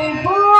Bowling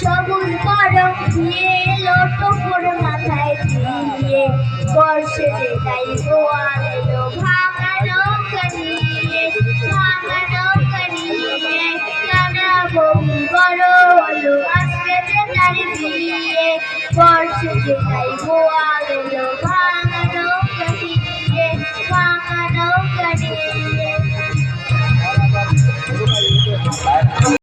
সবুজ করম দিয়ে বর্ষে যে তাই গোয়ালো ভাঙানো কানিয়ে ভাঙানো কানিয়ে কানা বহু বড় হলো আজকে যে তার বিয়ে। বর্ষে যে তাই গোয়ালো